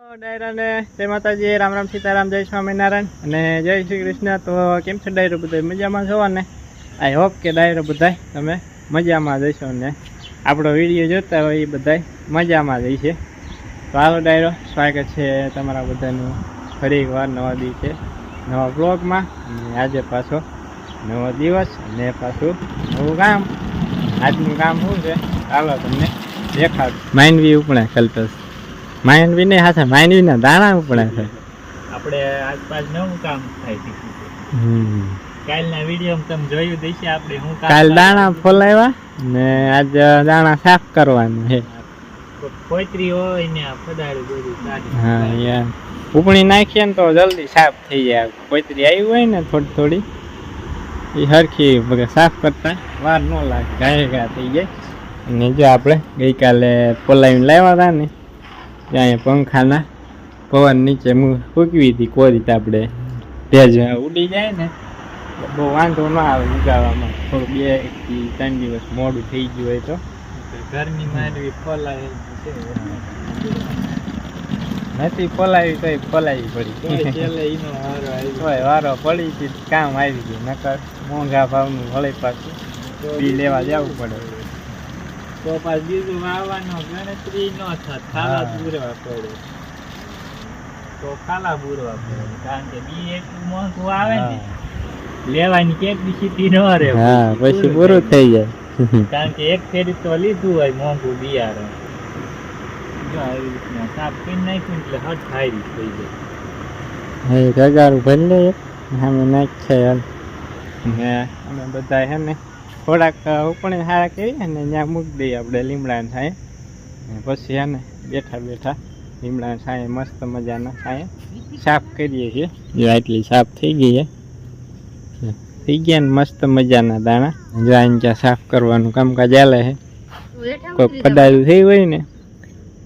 ડાયરાને જય માતાજી, રામ રામ સીતારામ, જય સ્વામિનારાયણ અને જય શ્રી કૃષ્ણ. તો કેમ છે ડાયરો બધા મજામાં છો ને? આઈ હોપ કે ડાયરો બધા તમે મજામાં જઈશો ને? આપણો વીડિયો જોતા હોય એ બધા મજામાં જ તો હાલો ડાયરો, સ્વાગત છે તમારા બધાનું ફરી એકવાર નવા દિવસે, નવા બ્લોગમાં અને આજે પાછો નવો દિવસ અને પાછું નવું કામ આજનું કામ શું છે? ચાલો તમને દેખાડ. માઇન્ડ ઉપણે કલ્પસ માઇન્ડ ને હાથે માઇન્ડ ના દાણા ઉપડે છે. આપણે આસપાસ નવું કામ થાય છે. કાલના વીડિયો તમે જોયું દેશે આપણે હું કાલ દાણા ફોલાવ્યા ને આજ દાણા સાફ કરવાનું છે. કોઈત્રી હોય ને આ બધું હા યાર. ઉપણી નાખીએ ને તો જલ્દી સાફ થઈ જાય. કોઈત્રી આવી હોય ને થોડી થોડી એ હરખી સાફ કરતા વાર ન લાગે ગાય ગા થઈ જાય. અને જો આપણે ગઈકાલે પોલાવીને લાવ્યા હતા ને ત્યાં પંખાના પવન નીચે ફૂકવી હતી કોરી આપણે. ભેજ ઉડી જાય ને બહુ વાંધો ના આવે ઉગાડવામાં થોડું બેથી ત્રણ દિવસ મોડું થઈ ગયું હોય તો. ગરમી માંડવી ફોલાય નથી ફોલાવી તો ફોલાવી પડી. તોય વારો પડી કામ આવી ગયું. નકર મોંઘા ભાવનું વળી પાછું. બી લેવા જવું પડે. તો પાછું બીજું વાવવાનો ગણતરી ન થાય ખાલા હા. પડે. તો ખાલા બુરવા પડે કારણ કે બી એટલું મોંઘું આવે ને લેવાની કેપેસિટી ન રહે હા પછી પૂરું થઈ જાય. કારણ કે એક ફેરી તો લીધું હોય મોંઘું બિયારણ. જો આવી રીતના સાફ કરી નાખ્યું એટલે હટ ખાયરી થઈ જાય. હે રગારું ભરી લઈએ અમે નાખ છે ને અમે બધા હે ને થોડાક ઉપણે સારા કરી અને ત્યાં મૂકી દઈએ આપણે લીમડાને છાંયે. ને પછી હે બેઠા બેઠા લીમડાને છાંયે મસ્ત મજાના છાંયે સાફ કરીએ છીએ. જો આટલી સાફ થઈ ગઈ છે. થઈ ગયા ને મસ્ત મજાના દાણા. જો આને ત્યાં સાફ કરવાનું કામકાજ ચાલે છે. કોઈ પડાયું થઈ હોય ને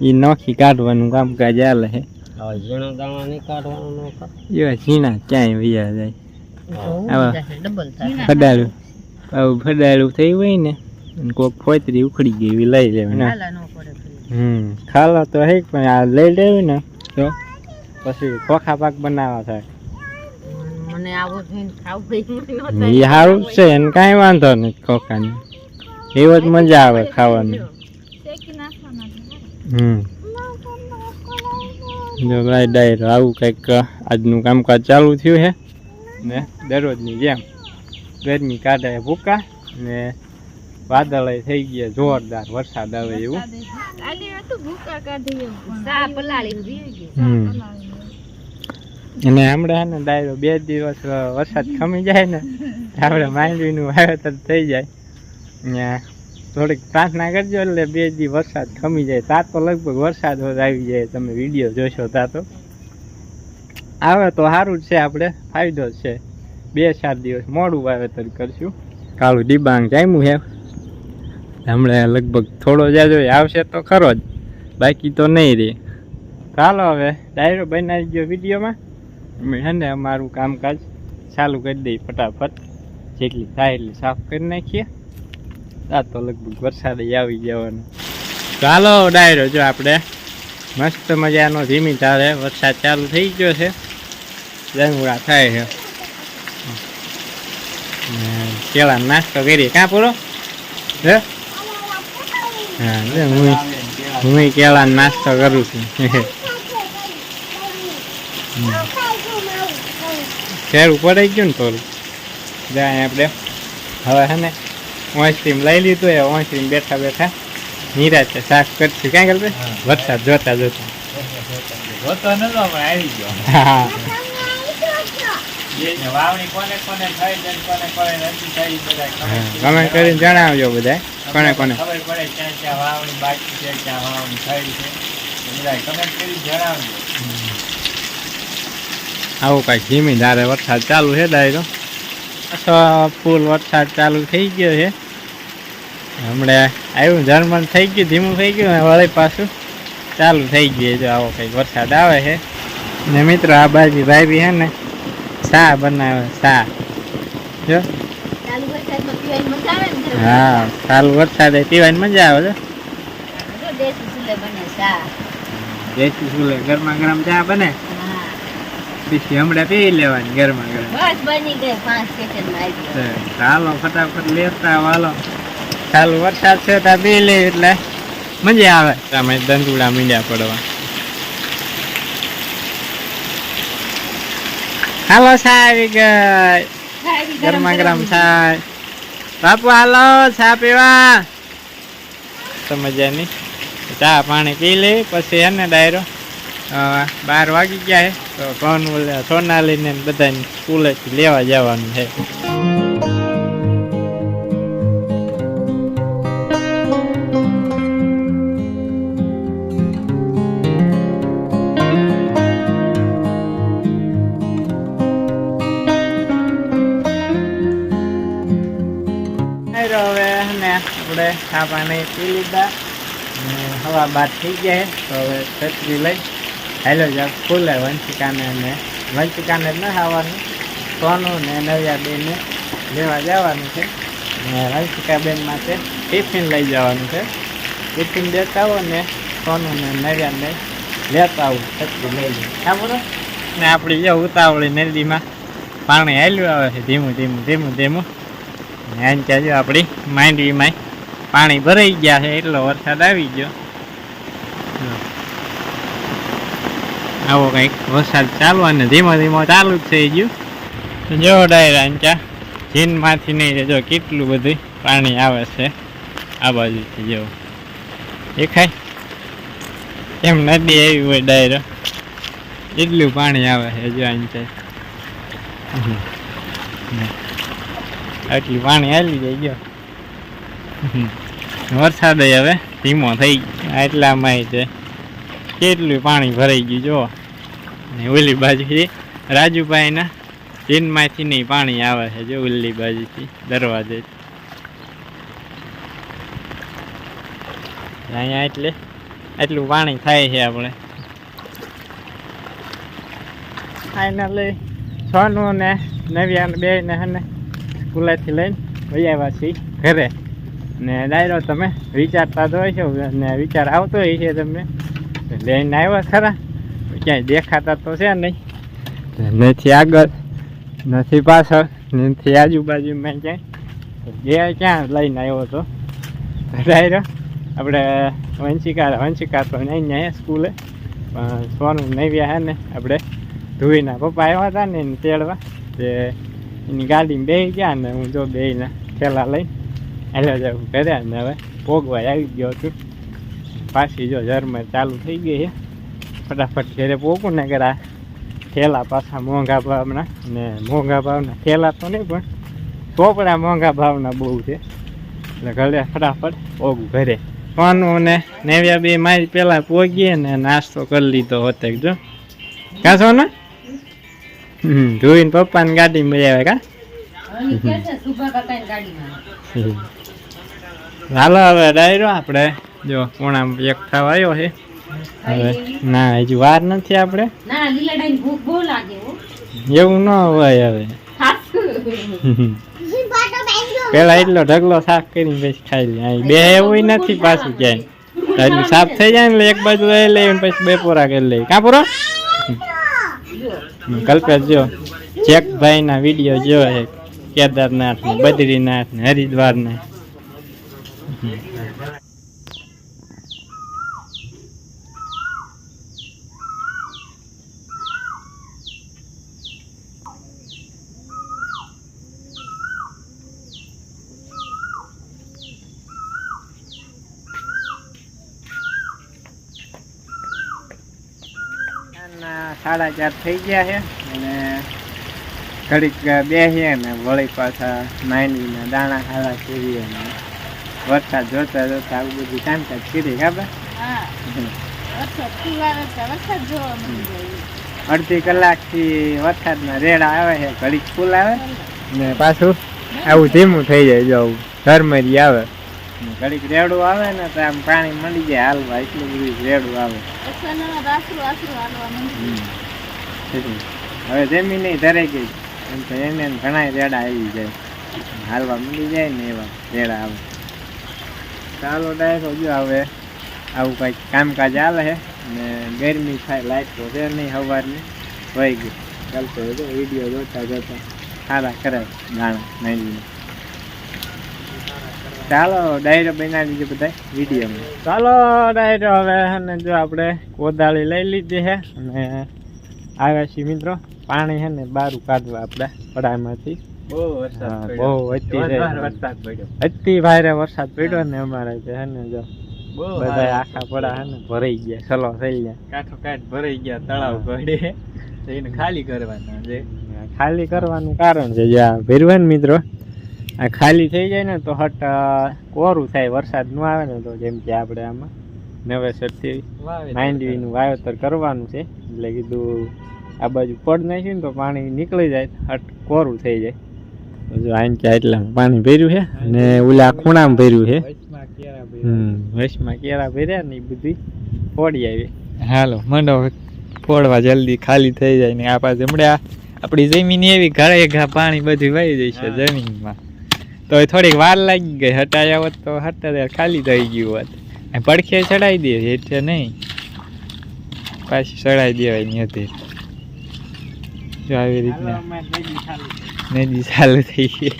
એ નોખી કાઢવાનું કામકાજ ચાલે છે. ઝીણો દાણા નહીં કાઢવાનો ઝીણા ક્યાંય વૈયા જાય. આવા ફડાડું આવું ફડાડું થયું હોય ને અને કોક ફોતરી ઉખડી ગઈ એવી લઈ લેવાની હમ ખાલા તો હે પણ આ લઈ લેવું ને તો પછી ખોખા પાક બનાવવા થાય. સારું છે એને કાંઈ વાંધો નહીં ખોખાની એવો જ મજા આવે ખાવાની. હમ. જો ભાઈ ડાયરો આવું કંઈક આજનું કામકાજ ચાલુ થયું છે ને દરરોજની જેમ. ગરમી કાઢે ભૂકા ને વાદળ થઈ ગયા જોરદાર વરસાદ આવે એવું. અને હમણાં હે ને ડાયરો બે દિવસ વરસાદ ખમી જાય ને આપણે માંડવીનું વાવેતર થઈ જાય. ને થોડીક પ્રાર્થના કરજો એટલે બે દી વરસાદ ખમી જાય. તા તો લગભગ વરસાદ આવી જાય. તમે વીડિયો જોશો તા તો. આવે તો સારું જ છે આપણે ફાયદો જ છે. બે ચાર દિવસ મોડું વાવેતર કરશું. કાળું ડિબાંગ જામ્યું છે. હમણાં લગભગ થોડો જાજો આવશે તો ખરો જ. બાકી તો નહીં રે. ચાલો હવે ડાયરો બનાવી ગયો વિડીયોમાં. અમે છે ને અમારું કામકાજ ચાલુ કરી દઈએ ફટાફટ. જેટલી થાય એટલી સાફ કરી નાખીએ. આ તો લગભગ વરસાદ આવી જવાનો. ચાલો ડાયરો જો આપણે મસ્ત મજાનો ધીમી ધારે વરસાદ ચાલુ થઈ ગયો છે. જંગુડા થાય છે. કેળા નાસ્તો કરીએ કાં પૂરો હે હા હું હું કેળા નાસ્તો કરું છું ખેડું પડાઈ ગયું ને થોડું જાય આપણે હવે છે ને ઓઈસ્ક્રીમ લઈ લીધું એ ઓઈસ્ક્રીમ બેઠા બેઠા નિરાશ છે સાફ કરશું ક્યાં કરશે વરસાદ જોતા જોતા જોતો નતો પણ આવી ગયો હા કમેન્ટ કરીને જણાવજો બધા કોને કોને. ખબર પડે ક્યાં ક્યાં વાવણી બાકી છે ક્યાં વાવણી થઈ છે. બધા કમેન્ટ કરી જણાવજો. આવું કાંઈક ધીમી ધારે વરસાદ ચાલુ છે ડાયરો? ફૂલ વરસાદ ચાલુ થઈ ગયો છે? હમણાં આવ્યું જર્મન થઈ ગયું ધીમું થઈ ગયું વળી પાછું ચાલુ થઈ ગયું જો આવો કંઈક વરસાદ આવે છે. ને મિત્રો આ બાજુ ભાઈ બી છે ને શા બનાવે સા જો. ચાલુ વરસાદમાં પીવાની મજા આવે ને હા ચાલુ વરસાદ પીવાની મજા આવે છે. દેશી ચૂલે બને ચા. દેશી ચૂલે ગરમા ગરમ ચા બને. હા. પછી હમણાં પી લેવાની ગરમા ગરમ. બસ બની ગઈ પાંચ સેકન્ડ ચાલો ફટાફટ લેતા વાલો. ચાલુ વરસાદ છે ત્યાં પી લે એટલે મજા આવે. તમે દંતુડા મીંડ્યા પડવા. હાલો ચા આવી ગઈ ગરમા ગરમ ચા બાપુ હાલો ચા પીવા તો મજા નહીં ચા પાણી પી લે પછી એને ડાયરો બાર વાગી ગયા હે તો ફોન સોનાલીને બધાને સ્કૂલેથી લેવા જવાનું છે આપણે આ પાણી પી લીધા હવા બાદ થઈ ગયા તો હવે છત્રી લઈ. હેલો જાવ ખુલે વંશિકાને ને વંશિકાને જ ન ખાવાનું. સોનું ને નવ્યા બેને લેવા જવાનું છે. ને વંશિકા બેન માટે ટિફિન લઈ જવાનું છે. ટિફિન દેતા આવો ને સોનું ને નવ્યાને લેતા આવું, છત્રી લઈ લઈ. બરાબર ને આપણી જો ઉતાવળી નદીમાં પાણી હાલ્યું આવે છે, ધીમું ધીમું ધીમું ધીમું. ને આમ ત્યાં જો આપણી માંડવીમાં પાણી ભરાઈ ગયા છે, એટલો વરસાદ આવી ગયો. આવો કંઈક વરસાદ ચાલુ અને ધીમો ધીમો ચાલુ જ થઈ ગયું. તો જો ડાયરા ચા જીનમાંથી નહીં જો કેટલું બધું પાણી આવે છે, આ બાજુથી જો. દેખાય? એમ નદી આવી હોય ડાયરો. એટલું પાણી આવે છે, જો અહીં છે આટલું પાણી હાલી જાય ગયો વરસાદ હવે ધીમો થઈ ગયો. એટલામાં છે. કેટલું પાણી ભરાઈ ગયું જો. ને ઓલી બાજુથી રાજુભાઈના ચીનમાંથી નહીં પાણી આવે છે જો ઓલી બાજુથી દરવાજે. અહીંયા એટલે એટલું પાણી થાય છે આપણે. ફાઈનલી સોનું ને નવ્યા બે ને. સ્કૂલેથી લઈને વહી ઘરે. ને ડાયરો તમે વિચારતા તો હોય છો ને વિચાર આવતો હોય છે તમને. લઈને આવ્યા ખરા ક્યાંય દેખાતા તો છે નહીં. નથી આગળ, નથી પાછળ, નથી આજુબાજુમાં ક્યાંય. જે ક્યાં લઈને આવ્યો હતો ડાયરો, આપણે વંશિકા વંશિકા તો નહીં અહીંયા સ્કૂલે. પણ સોનું નહીં વ્યા ને, આપણે ધુઈના પપ્પા આવ્યા હતા ને તેડવા. તે એની ગાડીમાં બેસી ગયા ને હું જો બેહીને થેલા લઈને હાલ્યો જાઉં ઘરે ને હવે ભોગવાય આવી ગયો છું પાછી જો ઝરમર ચાલુ થઈ ગઈ છે ફટાફટ ઘરે પોકું ને કરા થેલા પાછા મોંઘા ભાવના ને મોંઘા ભાવના થેલા તો નહીં પણ ચોપડા મોંઘા ભાવના બહુ છે એટલે ઘરે ફટાફટ પોગું ઘરે કોનું ને નેવ્યા બે મારી પહેલાં પોગીએ ને નાસ્તો કરી લીધો હોતે જો કાં છો ને ધોઈને પપ્પાની ગાડીમાં આવે કા? હાલો હવે ડાયરો આપણે. જો કોણામાં એક થવા આવ્યો છે. હવે ના હજુ વાર નથી આપણે. ના લીલા ડાઈન ભૂખ બહુ લાગે હો. એવું ન હોય હવે. પેલા એટલો ઢગલો સાફ કરીને પછી ખાઈ લે. અહીં બે એવું નથી પાછું ક્યાંય. સાફ થઈ જાય ને એક બાજુ લઈ લઈને પછી બે પોરા કરી લઈ કાં પૂરો? કલ્પેશ જો ના વીડિયો જો છે કેદારનાથ ને બદ્રીનાથ ને હરિદ્વાર ને સાંજના સાડા ચાર થઈ ગયા છે અને ઘડીક બેસીએ ને વળી પાછા માંડીને દાણા ખાવા કરીએ ને વરસાદ જોતા જોતા આવું બધું કામકાજ કરી ખબર? અડધી કલાકથી વરસાદના રેડા આવે છે ઘડીક ફૂલ આવે ને પાછું આવું ધીમું થઈ જાય જો આવું ઝરમરી આવે. ઘડીક રેડું આવે ને તો આમ પાણી મળી જાય હાલવા એટલું બધું રેડું આવે. હવે જમીન નહીં ધરાઈ ગઈ. એમ તો એને ઘણા રેડા આવી જાય. હાલવા મળી જાય ને એવા રેડા આવે. ચાલો ડાયરો જો હવે આવું કંઈક કામકાજ આવે છે ને ગરમી થાય લાઈટ તો છે નહીં સવારની વહી ગઈ ચાલતો હોય વીડિયો જોતા જોતા. સારા કરે ગાણા નાની ચાલો ડાયરો બનાવી દીધો બધા વિડીયોમાં ચાલો ડાયરો હવે અને જો આપણે કોદાળી લઈ લીધી છે અને આવ્યા છીએ મિત્રો પાણી છે ને બારું કાઢવા આપણે પડામાંથી બહુ હા, બહુ વરસાદ પડ્યો. અતિ ભારે વરસાદ પડ્યો ને અમારે છે ને જો. બહુ બધા આખા પડા છે ને ભરાઈ ગયા સલો થઈ ગયા. કાઠો કાંઠ ભરાઈ ગયા તળાવ પડે. એને ખાલી કરવાના છે. ખાલી કરવાનું કારણ છે જે આ ભેરવન મિત્રો આ ખાલી થઈ જાય ને તો હટ કોરું થાય વરસાદ ન આવે ને તો જેમ કે આપણે આમાં નવેસરથી માંડવીનું વાવેતર કરવાનું છે. એટલે કીધું આ બાજુ પડ નાખ્યું ને તો પાણી નીકળી જાય હટ કોરું થઈ જાય. જો આઈન કે એટલામાં પાણી ભર્યું છે અને ઓલા ખૂણામાં ભર્યું છે. વૈશમાં કેળા ભર્યા. ને એ બધી ફોડી આવી. હાલો મંડો ફોડવા જલ્દી ખાલી થઈ જાય ને આ પાસે હમણાં આપણી જમીન એવી ઘરે ઘા પાણી બધી વહી જાય છે જમીનમાં. તો થોડીક વાર લાગી ગઈ. હટાયા હોત તો હટા ખાલી થઈ ગયું હોત. પડખે ચડાવી દે હેઠે નહીં. પાછી ચડાવી દેવાય નહીં હતી. જો આવી રીતના નદી ચાલુ થઈ ગઈ.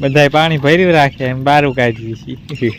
બધાય પાણી ભર્યું રાખે એમ બારું કાઢી છીએ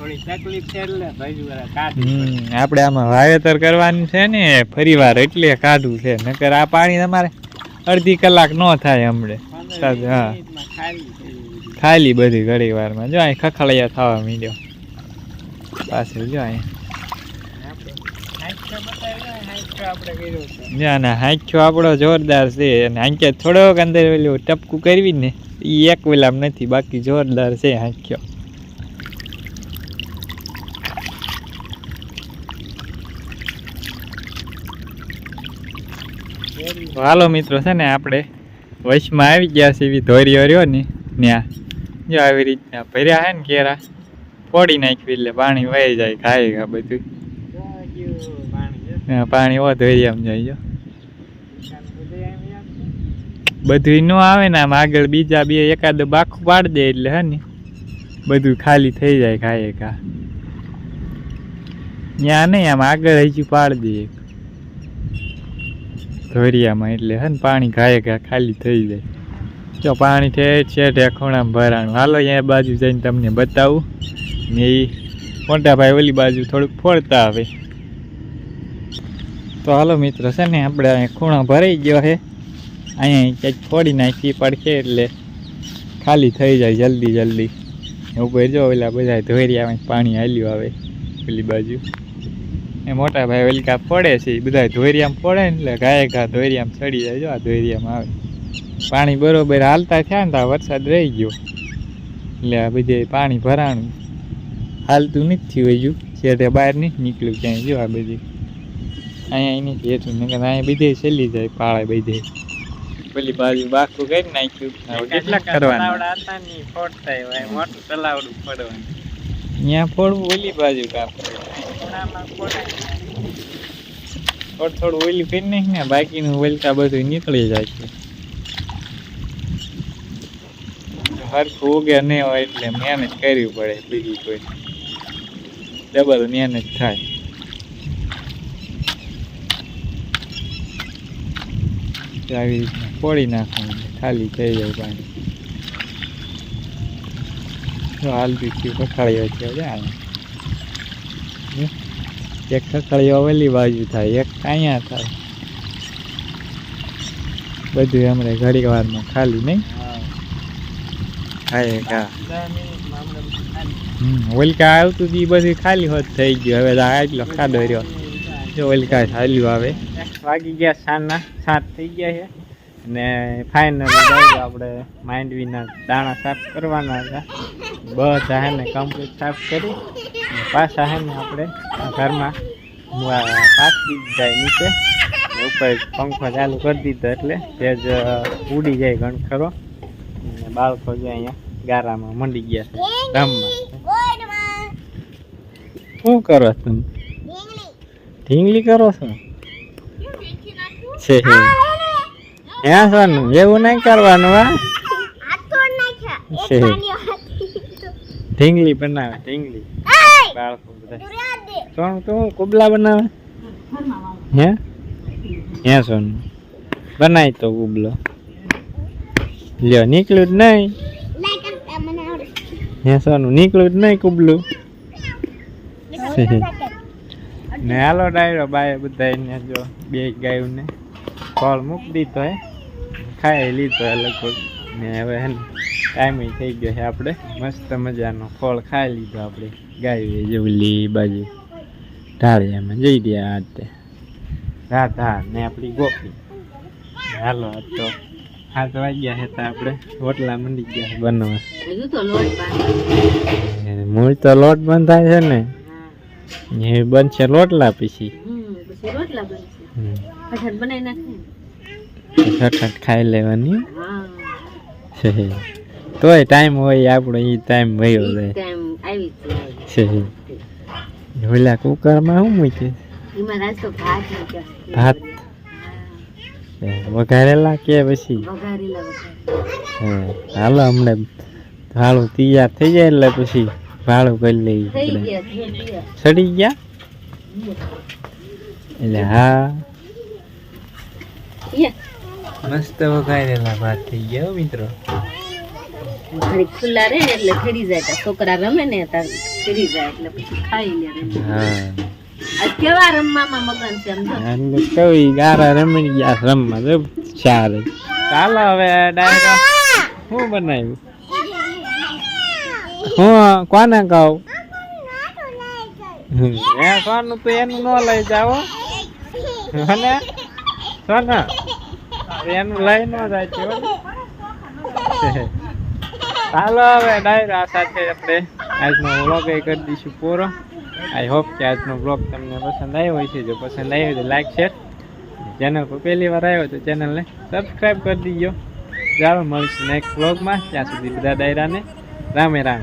થોડી તકલીફ છે એટલે ભર્યું હમ આપણે આમાં વાવેતર કરવાનું છે ને ફરીવાર એટલે કાઢવું છે. નકર આ પાણી તમારે અડધી કલાક ન થાય હમણે. હા. ખાલી બધી. ઘડી વારમાં. જો અહીં ખખડિયા થવા મીડ્યો. પાછળ જો અહીં. ના ના હાંખ્યો આપણો જોરદાર છે. અને હાંચે થોડોક અંદર પેલું ટપકું કરવી ને એ એક વેલામ નથી બાકી જોરદાર છે હાંખ્યો તો હાલો મિત્રો છે ને આપણે વશમાં આવી ગયા છે એવી ધોરીઓ રહ્યો ને ત્યાં જો આવી રીતના ભર્યા છે ને કેરા ફોડી નાખ્યું એટલે પાણી વહી જાય ખાઈ ખા બધું. પાણી ઓ ધોરિયામાં જાય, જો. બધું ન આવે ને આમ આગળ બીજા બે એકાદ બાખું પાડી દે એટલે હે ને, બધું ખાલી થઈ જાય, ખાય ખા ત્યાં નહીં, આમ આગળ હજી પાડી દે એક. ધોરિયામાં એટલે હે ને પાણી ઘાય ઘા ખાલી થઈ જાય. જો પાણી ઠેઠ છે ઠેઠ ખૂણામાં ભરાણું. હાલો અહીંયા બાજુ જઈને તમને બતાવું. ને એ મોટાભાઈ ઓલી બાજુ થોડુંક ફોડતા આવે. તો હાલો મિત્રો, છે ને આપણે અહીંયા ખૂણો ભરાઈ ગયો છે. અહીંયા ક્યાંક ફોડી નાખી પડશે એટલે ખાલી થઈ જાય જલ્દી જલ્દી. ઉપર જો ઓલા બધા ધોરિયામાં પાણી હાલ્યું આવે પેલી બાજુ. એ મોટા ભાઈ વેલકા પડે છે બધા ધોરિયામાં પડે ને એટલે ગાય ઘા ધોરિયામાં ચડી જાય જો આ ધોરિયામાં આવે. પાણી બરોબર હાલતા થયા ને તો વરસાદ રહી ગયો. એટલે આ બધે પાણી ભરાણું. હાલતું નથી થયું હજુ. છેટે બહાર નથી નીકળ્યું ક્યાંય. જો આ બધી. અહીંયા એની હેઠું નકર અહીંયા બીજે છેલ્લી જાય પાળે બધે. પેલી બાજુ બાકું કરી નાખ્યું. હવે કેટલાક કરવાના? મોટું તલાવડું પડવાનું અહીંયા ફોડવું ઓલી બાજુ કામ થોડું થોડું ઓલી કરી નહીં ને બાકીનું ઓલકા બધું નીકળી જાય છે. હરખું ઉગે નહીં હોય એટલે મહેનત કરવી પડે બીજી કોઈ. ડબલ મહેનત થાય. આવી રીતના ફોડી નાખવાનું ખાલી થઈ જાય પાણી. હાલ હાલતું થયું વચ્ચે હમ? એક ખખડ્યો ઓલી બાજુ થાય, એક અહીંયા થાય. બધું હમણાં ઘડી વારમાં ખાલી, નહીં? હમ, ઓલકા આવતું હતું બધું ખાલી હોત થઈ ગયું. હવે તો આ એટલો ખાડો રહ્યો. ઓલકા ચાલ્યું આવે. વાગી ગયા સાંજના સાત થઈ ગયા છે. અને ફાઇનલ આપણે માંડવીના દાણા સાફ કરવાના હતા. બધા ને કમ્પ્લીટ સાફ કરી. પાછા હે ને આપણે ઘરમાં પાછી જાય નીચે. ઉપર પંખો ચાલુ કરી દીધો એટલે ભેજ જ ઉડી જાય ઘણ ખરો અને બાળકો જે અહીંયા ગારામાં મંડી ગયા છે ગામમાં. શું કરો તમે ઢીંગલી કરો છો? છે. હે સોનું એવું નહીં કરવાનું હા? ઢીંગલી બનાવે ઢીંગલી. બાળકો બધા. સોનું તું કુબલા બનાવે? હે? હે સોનું બનાય તો કુબલો. લ્યો નીકળ્યું જ નહીં. હે સોનું નીકળ્યું જ નહીં કુબલું. ને હાલો ડાયરો બાય બધા ને જો બે ગાયું ને ફળ મૂકી દીધો હે. ખાઈ લીધો હે લગભગ. ને હવે હે ને ટાઈમ થઈ ગયો છે આપણે. મસ્ત મજાનો ફળ ખાઈ લીધો આપણે. ગાય જુલી બાજુ ઢાળિયામાં. જઈ રહ્યા આ તે. રાધા ને આપણી ગોપી. હાલો આ તો હાથ વાગ્યા છે તો આપણે રોટલા મંડી ગયા બનવા. હજુ તો લોટ બાંધે એ મૂળ તો લોટ બંધાય છે ને. એ બનશે લોટલા પછી. રોટલા બનશે. બનાવી નાખે ફટાફટ ખાઈ લેવાની. છે તોય ટાઈમ હોય આપણો એ ટાઈમ વયો જાય. છે ઓલા કુકરમાં શું મૂકે? ભાત વઘારેલા કે પછી? હાલો હમણાં ભાડું તૈયાર થઈ જાય એટલે પછી ભાડું કરી લઈએ સડી ગયા? એટલે હા. મસ્ત વઘારેલા ભાત થઈ ગયા મિત્રો. ઘડી ખુલ્લા રહે એટલે ખરી જાય છોકરા રમે ને ખરી જાય એટલે પછી ખાઈ લે હા. કેવા રમવામાં મગન છે સમજો કઈ ગારા રમણી ગયા રમવા તો ચાલે. ચાલો હવે ડાયરેક્ટ શું બનાવ્યું? હું કોને કહું? એ સોનું તો એનું ન લઈ જાઓ અને સોના? એનું લઈ ન જાય છે હાલો હવે, ડાયરા સાથે આપણે આજનો વ્લોગ એ કરી દઈશું પૂરો. આઈ હોપ કે આજનો વ્લોગ તમને પસંદ આવ્યો હોય છે. જો પસંદ આવ્યો તો લાઈક શેર ચેનલ પર પહેલી વાર આવ્યો તો ચેનલને સબસ્ક્રાઈબ કરી દીજો. ચાલો મળીશું નેક્સ્ટ વ્લોગમાં ત્યાં સુધી બધા ડાયરાને રામે રામ.